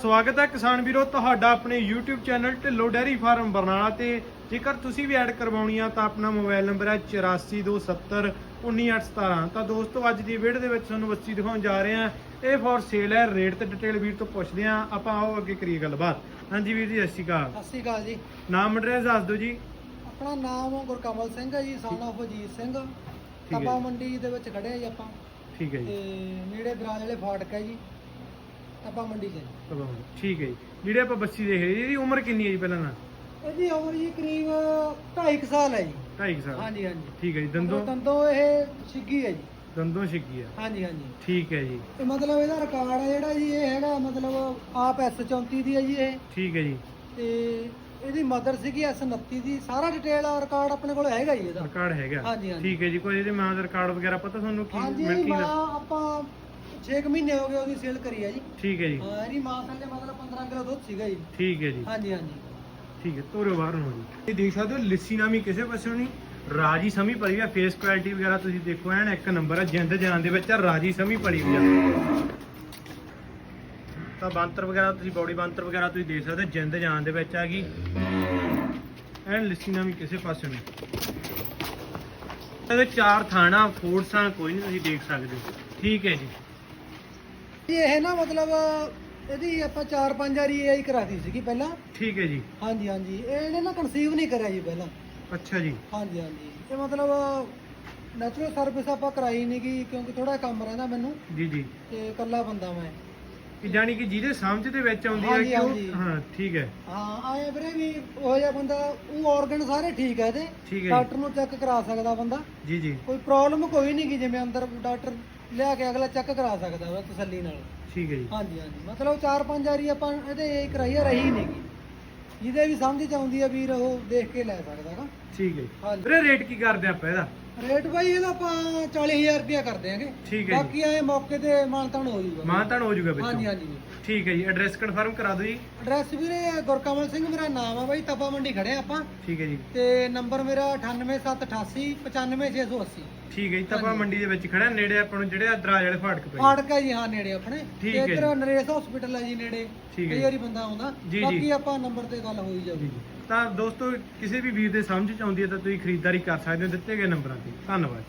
ਸਵਾਗਤ ਹੈ ਕਿਸਾਨ ਵੀਰੋ ਤੁਹਾਡਾ ਆਪਣੇ YouTube channel Dhillon dairy farm Barnala ਤੇ। ਜੇਕਰ ਤੁਸੀਂ ਵੀ ਐਡ ਕਰਵਾਉਣੀ ਆ ਤਾਂ ਆਪਣਾ ਮੋਬਾਈਲ ਨੰਬਰ ਹੈ 8427 19817 ਤਾਂ ਦੋਸਤੋ ਅੱਜ ਦੀ ਵੀਡੀਓ ਦੇ ਵਿੱਚ ਤੁਹਾਨੂੰ ਬੱਚੀ ਦਿਖਾਉਣ ਜਾ ਰਹੇ ਹਾਂ। ਇਹ ਫॉर ਸੇਲ ਹੈ ਰੇਟ ਤੇ ਡਿਟੇਲ ਵੀਰ ਤੋਂ ਪੁੱਛਦੇ ਹਾਂ। ਆਪਾਂ ਆਓ ਅੱਗੇ ਕਰੀਏ ਗੱਲਬਾਤ। ਹਾਂਜੀ ਵੀਰ ਜੀ ਸਤਿ ਸ਼੍ਰੀ ਅਕਾਲ। ਸਤਿ ਸ਼੍ਰੀ ਅਕਾਲ ਜੀ। ਨਾਮ ਐਡਰੈਸ ਦੱਸ ਦਿਓ ਜੀ। ਆਪਣਾ ਨਾਮ ਗੁਰਕਮਲ ਸਿੰਘ ਹੈ ਜੀ of ਅਜੀਤ ਸਿੰਘ। ਤਪਾ। ਮੰਡੀ ਦੇ ਵਿੱਚ ਖੜੇ ਆ ਜੀ ਆਪਾਂ। ਠੀਕ ਹੈ ਤੇ ਜੀ ਨੇੜੇ ਦਰਾਜ ਵਾਲੇ ਫਾਟਕ ਹੈ ਜੀ। ਤਪਾ ਮੰਡੀ 'ਚ ਚਲੋ ਠੀਕ ਹੈ ਜੀ। ਜਿਹੜੇ ਆਪਾਂ ਬੱਚੀ ਦੇਖ ਰਹੇ ਜੀ ਇਹਦੀ ਉਮਰ ਕਿੰਨੀ ਹੈ ਜੀ ਪਹਿਲਾਂ ਨਾ ਇਹਦੀ ਉਮਰ ਜੀ ਕਰੀਬ 2.5 ਸਾਲ ਹੈ ਜੀ। 2.5 ਸਾਲ। ਹਾਂਜੀ ਹਾਂਜੀ। ਠੀਕ ਹੈ ਜੀ। ਦੰਦੋਂ? ਮਤਲਬ ਦੰਦੋਂ ਇਹ ਛਿੱਗੀ ਹੈ ਜੀ। ਦੰਦੋਂ ਛਿੱਕੀ ਆ। ਹਾਂਜੀ ਹਾਂਜੀ। ਠੀਕ ਹੈ ਜੀ। ਤੇ ਮਤਲਬ ਇਹਦਾ ਰਿਕਾਰਡ ਹੈ ਜਿਹੜਾ ਜੀ ਇਹ ਹੈਗਾ ਮਤਲਬ ਆਪ S34 ਦੀ ਹੈ ਜੀ ਇਹ। ਠੀਕ ਹੈ ਜੀ। ਤੇ ਇਹਦੀ ਮਦਰ ਸੀਗੀ S29 ਦੀ। ਸਾਰਾ ਡਿਟੇਲ ਰਿਕਾਰਡ ਆਪਣੇ ਕੋਲ ਹੈਗਾ ਜੀ ਇਹਦਾ। ਰਿਕਾਰਡ ਹੈਗਾ। ਹਾਂਜੀ, ਹਾਂਜੀ। ਠੀਕ ਹੈ ਜੀ। ਕੋਈ ਇਹਦੇ ਮਾਂ ਦਾ ਰਿਕਾਰਡ ਵਗੈਰਾ ਪਤਾ ਤੁਹਾਨੂੰ ਕੀ ਹਾਂਜੀ ਮਿਲ ਇਹਦੀ ਕੀ ਮਾਂ ਦਾ? ਆਪਾਂ 6 ਮਹੀਨੇ ਹੋ ਗਏ ਉਹਦੀ ਸੇਲ ਕਰੀ ਹੈ ਜੀ। ਠੀਕ ਹੈ ਜੀ। ਹਾਂ ਇਹਦੀ ਮਾਂ ਥੱਲੇ ਮਤਲਬ 15 ਕਿਲੋ ਦੁੱਧ ਸੀਗਾ ਜੀ। ਠੀਕ ਹੈ ਜੀ। ਹਾਂਜੀ ਹਾਂਜੀ। ਠੀਕ ਹੈ ਤੋਰੋ ਬਾਹਰ ਨੂੰ ਜੀ। ਇਹ ਦੇਖ ਸਕਦੇ ਹੋ ਲਿੱਸੀ ਨਾਮੀ ਕਿਸੇ ਪਾਸੇ ਨਹੀਂ ਰਾਜੀ ਸਮੀ ਪਲੀ ਆ ਫੇਸ ਕੁਆਲਿਟੀ ਵਗੈਰਾ ਤੁਸੀਂ ਦੇਖੋ ਐਨ ਇੱਕ ਨੰਬਰ ਆ ਜਿੰਦ ਜਾਨ ਦੇ ਵਿੱਚ ਰਾਜੀ ਸਮੀ ਪਲੀ ਵੀ ਆ। ਤਾਂ ਬੰਤਰ ਵਗੈਰਾ ਤੁਸੀਂ ਬੋਡੀ ਬੰਤਰ ਵਗੈਰਾ ਤੁਸੀਂ ਦੇਖ ਸਕਦੇ ਜਿੰਦ ਜਾਨ ਦੇ ਵਿੱਚ ਆ ਗਈ। ਐਨ ਲਿੱਸੀ ਨਾਮੀ ਕਿਸੇ ਪਾਸੇ ਨਹੀਂ। ਇਹਦੇ ਚਾਰ ਥਾਣਾ ਫੋਰਸਾਂ ਕੋਈ ਨਹੀਂ ਤੁਸੀਂ ਦੇਖ ਸਕਦੇ ਹੋ। ਠੀਕ ਹੈ ਜੀ। ਇਹ ਨਾ ਮਤਲਬ ਇਹਦੀ ਆਪਾਂ 4-5 ਵਾਰੀ ਏਆਈ ਕਰਾਤੀ ਸੀਗੀ ਪਹਿਲਾਂ। ਠੀਕ ਹੈ ਜੀ। ਹਾਂਜੀ ਹਾਂਜੀ। ਇਹ ਇਹਨੇ ਨਾ ਕਨਸੀਵ ਨਹੀਂ ਕਰਿਆ ਜੀ ਪਹਿਲਾਂ। ਅੱਛਾ ਜੀ। ਹਾਂਜੀ ਹਾਂਜੀ। ਤੇ ਮਤਲਬ ਨੈਚੁਰਲ ਸਰਵਿਸ ਆਪਾਂ ਕਰਾਈ ਨਹੀਂ ਗਈ ਕਿਉਂਕਿ ਥੋੜਾ ਕੰਮ ਰਹਿੰਦਾ ਮੈਨੂੰ। ਜੀ ਜੀ। ਤੇ ਇਕੱਲਾ ਬੰਦਾ ਮੈਂ। ਕਿ ਜਾਨੀ ਕਿ ਜਿਹਦੇ ਸਮਝ ਦੇ ਵਿੱਚ ਆਉਂਦੀ ਹੈ ਹਾਂਜੀ, ਕਿ ਹਾਂਜੀ। ਉਹ ਹਾਂ ਠੀਕ ਹੈ। ਹਾਂ ਆਏ ਵੀਰੇ ਵੀ ਉਹ ਜਿਹਾ ਬੰਦਾ ਉਹ ਆਰਗਨ ਸਾਰੇ ਠੀਕ ਹੈ ਇਹਦੇ। ਠੀਕ ਹੈ ਜੀ। ਡਾਕਟਰ ਨੂੰ ਚੈੱਕ ਕਰਾ ਸਕਦਾ ਬੰਦਾ। ਜੀ ਜੀ। ਕੋਈ ਪ੍ਰੋਬਲਮ ਕੋਈ ਨਹੀਂ ਗੀ ਜਿਵੇਂ ਅੰਦਰ ਡਾਕਟਰ ਲਿਆ ਕੇ ਅਗਲਾ ਚੈੱਕ ਕਰਾ ਸਕਦਾ ਵਾ ਤਸੱਲੀ ਨਾਲ। ਠੀਕ ਹੈ ਜੀ। ਹਾਂਜੀ ਹਾਂਜੀ। ਮਤਲਬ ਚਾਰ ਪੰਜ ਵਾਰੀ ਆਪਾਂ ਇਹਦੇ ਇਹ ਕਰਾਈ ਆ ਰਹੀ ਨਹੀਂ ਗੀ। ਜਿਹਦੇ ਵੀ ਸਮਝ ਚ ਆਉਂਦੀ ਆ ਵੀਰ ਉਹ ਦੇਖ ਕੇ ਲੈ ਸਕਦਾ ਗਾ। ਠੀਕ ਹੈ ਜੀ। ਹਾਂਜੀ। ਵੀਰੇ ਰੇਟ ਕੀ ਕਰਦੇ ਆਪਾਂ ਇਹਦਾ? ਰੇਟ ਬਾਈ ਇਹਦਾ ਆਪਾਂ 40000 ਰੁਪਇਆ ਕਰ ਦਿਆਂਗੇ ਠੀਕ ਹੈ ਜੀ। ਬਾਕੀ ਐ ਮੌਕੇ ਤੇ ਮਾਨਤਾਨ ਹੋ ਜਾਊਗਾ। ਮਾਨਤਾਨ ਹੋ ਜਾਊਗਾ ਹਾਂਜੀ ਵਿੱਚੋਂ। ਹਾਂਜੀ ਠੀਕ ਹੈ ਜੀ ਐਡਰੈਸ ਕਨਫਰਮ ਕਰਾ ਦਿਓ ਜੀ। ਐਡਰੈਸ ਵੀਰੇ ਗੁਰਕਮਲ ਸਿੰਘ ਮੇਰਾ ਨਾਮ ਆ ਬਾਈ ਤਪਾ ਮੰਡੀ ਖੜੇ ਆ ਆਪਾਂ। ਠੀਕ ਹੈ ਜੀ। ਤੇ ਨੰਬਰ ਮੇਰਾ 98788 95680 ਠੀਕ ਹੈ ਜੀ ਤਪਾ ਹਾਂਜੀ। ਮੰਡੀ ਦੇ ਵਿੱਚ ਖੜਾ ਨੇੜੇ ਆਪਾਂ ਨੂੰ ਜਿਹੜੇ ਦਰਾਜ ਵਾਲੇ ਫਾਟਕ ਪਏ ਫਾਟਕ ਹੈ ਜੀ ਹਾਂ ਨੇੜੇ ਆਪਣੇ ਠੀਕ ਤੇ ਹੈ ਇੱਧਰ। ਨਰੇਸ਼ ਹਸਪੀਟਲ ਹੈ ਜੀ ਨੇੜੇ ਕਈ। ਵਾਰੀ ਬੰਦਾ ਆਉਂਦਾ। ਬਾਕੀ ਆਪਾਂ ਨੰਬਰ ਤੇ ਗੱਲ ਹੋਈ ਜਾਊਗੀ ਜੀ ਤਾਂ ਦੋਸਤੋ ਕਿਸੇ ਵੀ ਵੀਰ ਦੇ ਸਮਝ ਚ ਆਉਂਦੀ ਹੈ ਤਾਂ ਤੁਸੀਂ ਖਰੀਦਦਾਰੀ ਕਰ ਸਕਦੇ ਹੋ ਦਿੱਤੇ ਗਏ ਨੰਬਰਾਂ ਤੇ ਧੰਨਵਾਦ